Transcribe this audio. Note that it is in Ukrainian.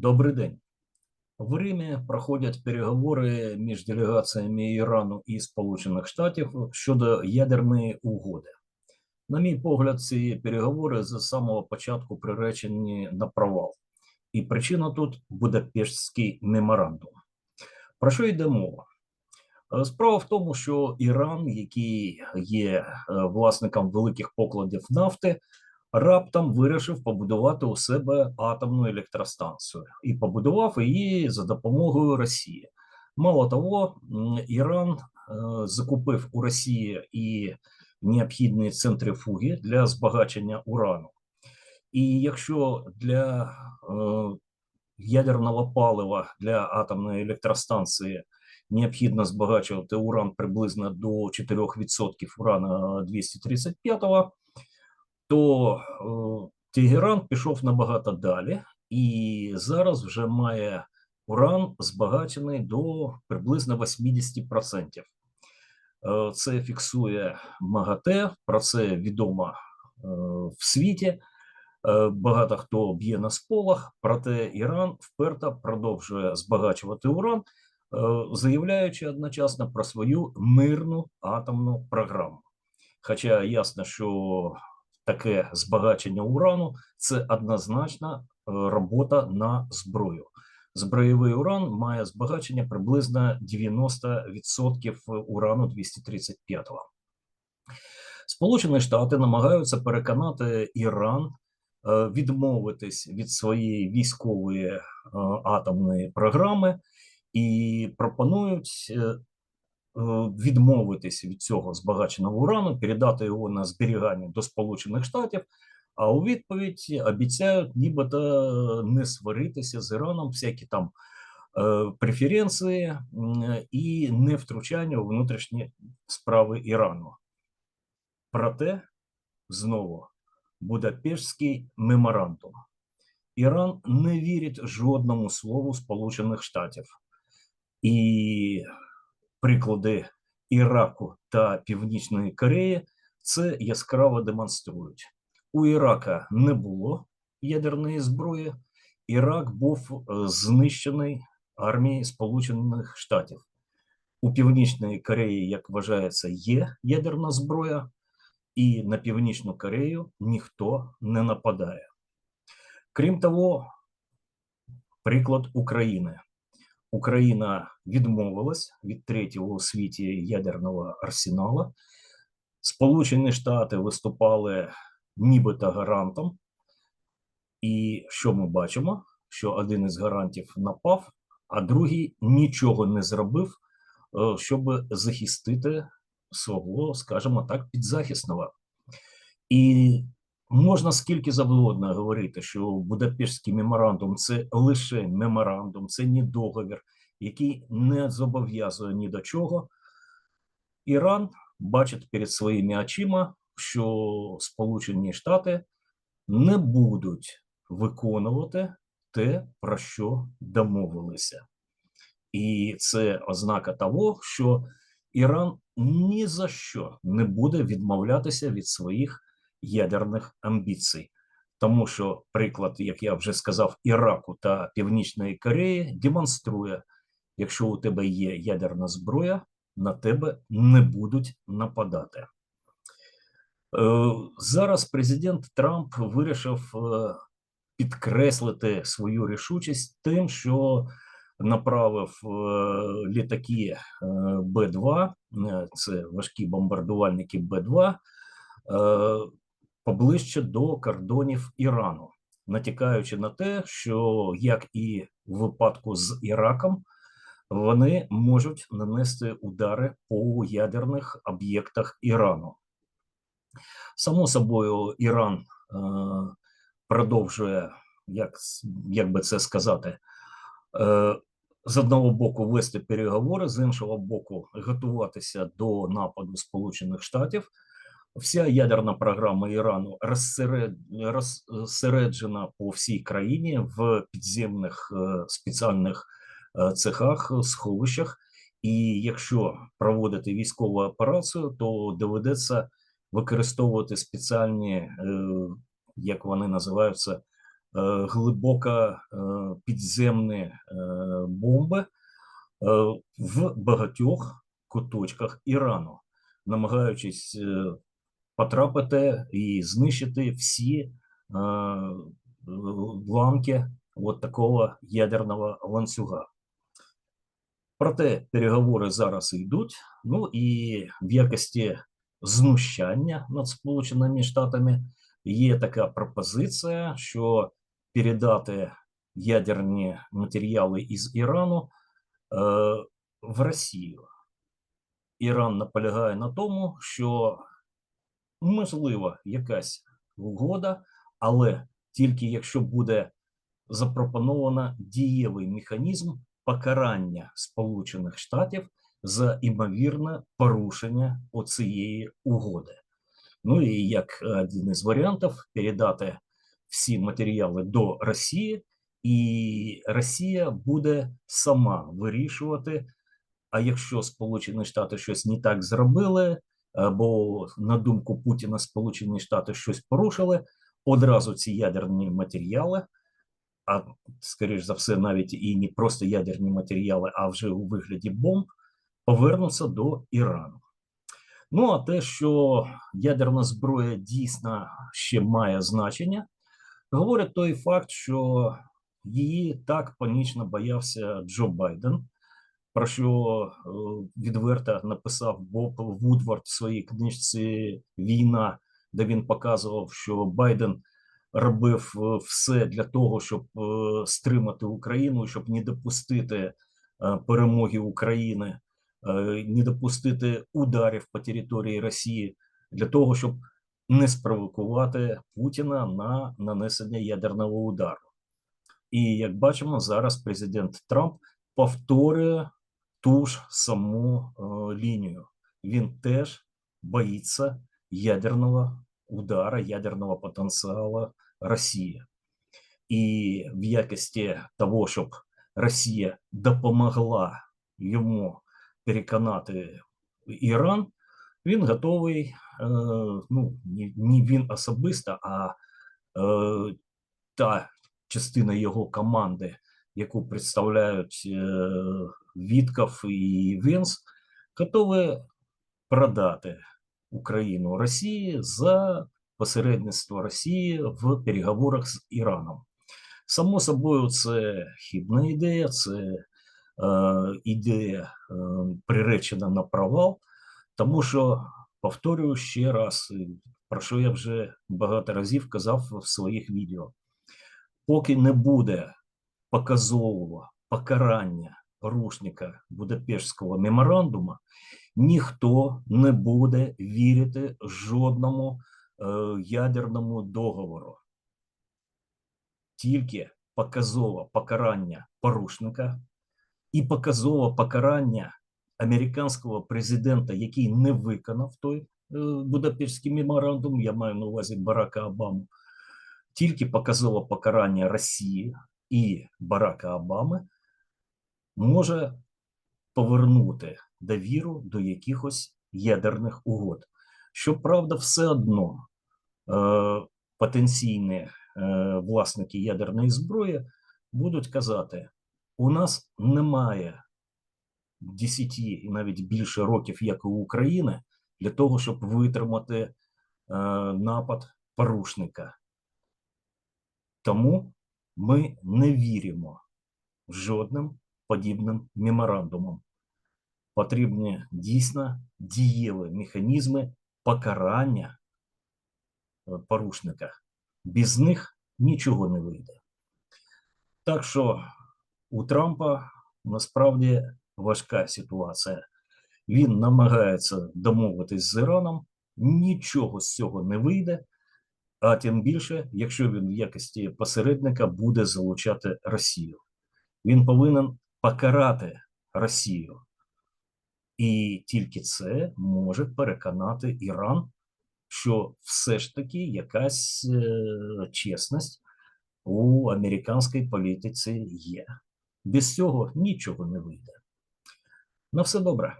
Добрый день. В Римі проходять переговори між делегаціями Ірану і Сполучених Штатів щодо ядерної угоди. На мій погляд, ці переговори з самого початку приречені на провал, і причина тут Будапештський меморандум. Про що йде мова? Е, Справа в тому, що Іран, який є е, власником великих покладів нафти, раптом вирішив побудувати у себе атомну електростанцію і побудував її за допомогою Росії. Мало того, Іран е, закупив у Росії і необхідні центрифуги для збагачення урану. І якщо для е, ядерного палива для атомної електростанції необхідно збагачувати уран приблизно до 4% урана 235, то е, Тегеран пішов набагато далі і зараз вже має уран збагачений до приблизно 80%. Е, Це фіксує МАГАТЕ, про це відомо е, в світі. Багато хто б'є на сполох, проте Іран вперто продовжує збагачувати уран, заявляючи одночасно про свою мирну атомну програму. Хоча ясно, що таке збагачення урану це однозначно е, робота на зброю. Зброєвий уран має збагачення приблизно 90% урану 235-го. Сполучені Штати намагаються переконати Іран е, відмовитись від своєї військової е, атомної програми і пропонують е, е, від цього збагаченого урану, передати його на зберігання до Сполучених Штатів. А у відповідь обіцяють нібито не сваритися з Іраном, всякі там е, преференції і не втручання у внутрішні справи Ірану. Проте знову Будапештський меморандум. Іран не вірить жодному слову Сполучених Штатів. І приклади Іраку та Північної Кореї це яскраво демонструють. У Ірака не було ядерної зброї. Ірак був е, знищений армією Сполучених Штатів. У Північної Кореї, як вважається, є ядерна зброя, і на Північну Корею ніхто не нападає. Крім того, приклад України. Україна відмовилась від третього у світі ядерного арсенала. Сполучені Штати виступали нібито гарантом. І що ми бачимо? Що один із гарантів напав, а другий нічого не зробив, е, щоб захистити свого, скажімо так, підзахисного. І можна скільки завгодно говорити, що Будапештський меморандум це лише меморандум, це не договір, який не зобов'язує ні до чого. Іран бачить перед своїми очима, що Сполучені Штати не будуть виконувати те, про що домовилися. І це ознака того, що Іран ні за що не буде відмовлятися від своїх ядерних амбіцій. Тому що приклад, як я вже сказав, Іраку та Північної Кореї демонструє, якщо у тебе є ядерна зброя, на тебе не будуть нападати. Е, Зараз президент Трамп вирішив е, підкреслити свою рішучість тим, що направив е, літаки е, Б-2, е, це важкі бомбардувальники Б-2, е, поближче до кордонів Ірану, натякаючи на те, що як і в випадку з Іраком, вони можуть нанести удари по ядерних об'єктах Ірану. Само собою, Іран е, продовжує, як, як би це сказати, е, з одного боку вести переговори, з іншого боку, готуватися до нападу Сполучених Штатів. Вся ядерна програма Ірану розсеред- розсереджена по всій країні в підземних е, спеціальних е, цехах, сховищах. І якщо проводити військову операцію, то доведеться використовувати спеціальні, е, як вони називаються, глибоко підземні бомби в багатьох куточках Ірану, намагаючись потрапити і знищити всі е, ланки от такого ядерного ланцюга. Проте переговори зараз йдуть. Ну і в якості знущання над Сполученими Штатами є така пропозиція, що передати ядерні матеріали із Ірану е, в Росію. Іран наполягає на тому, що можливо якась угода, але тільки якщо буде запропоновано дієвий механізм покарання Сполучених Штатів за імовірне порушення оцієї угоди. Ну і як один із варіантів передати всі матеріали до Росії, і Росія буде сама вирішувати. А якщо Сполучені Штати щось не так зробили, або на думку Путіна, Сполучені Штати щось порушили, одразу ці ядерні матеріали, а скоріш за все, навіть і не просто ядерні матеріали, а вже у вигляді бомб, повернуться до Ірану. Ну а те, що ядерна зброя дійсно ще має значення, говорить той факт, що її так панічно боявся Джо Байден, про що е, відверто написав Боб Вудвард в своїй книжці Війна, де він показував, що Байден робив е, все для того, щоб е, стримати Україну, щоб не допустити перемоги України, не допустити ударів по території Росії, для того, щоб не спровокувати Путіна на нанесення ядерного удару. І як бачимо, зараз президент Трамп повторює ту ж саму е, лінію. Він теж боїться ядерного удара, ядерного потенціалу Росії. І в якості того, щоб Росія допомогла йому переконати Іран, він готовий, е, ну не він особисто, а е, та частина його команди, яку представляють е, Вітков і Венс, готові продати Україну Росії за посередництво Росії в переговорах з Іраном. Само собою, це хібна ідея, це е, ідея е, приречена на провал, тому що, повторюю ще раз, про що я вже багато разів казав в своїх відео поки не буде показового покарання порушника Будапештського меморандуму, ніхто не буде вірити жодному е, ядерному договору. Тільки показове покарання порушника і показове покарання американського президента, який не виконав той е, Будапештський меморандум, я маю на увазі Барака Обаму, тільки показово покарання Росії і Барака Обами може повернути довіру до якихось ядерних угод. Щоправда, все одно е, потенційні е, власники ядерної зброї будуть казати: у нас немає 10 і навіть більше років, як у України, для того, щоб витримати е, напад порушника. Тому ми не віримо жодним подібним меморандумам. Потрібні дійсно дієві механізми покарання е, порушника. Без них нічого не вийде. Так що у Трампа насправді важка ситуація. Він намагається домовитись з Іраном, нічого з цього не вийде. А тим більше, якщо він в якості посередника буде залучати Росію, він повинен покарати Росію. І тільки це може переконати Іран, що все ж таки якась е чесність у американській політиці є. Без цього нічого не вийде. На все добре.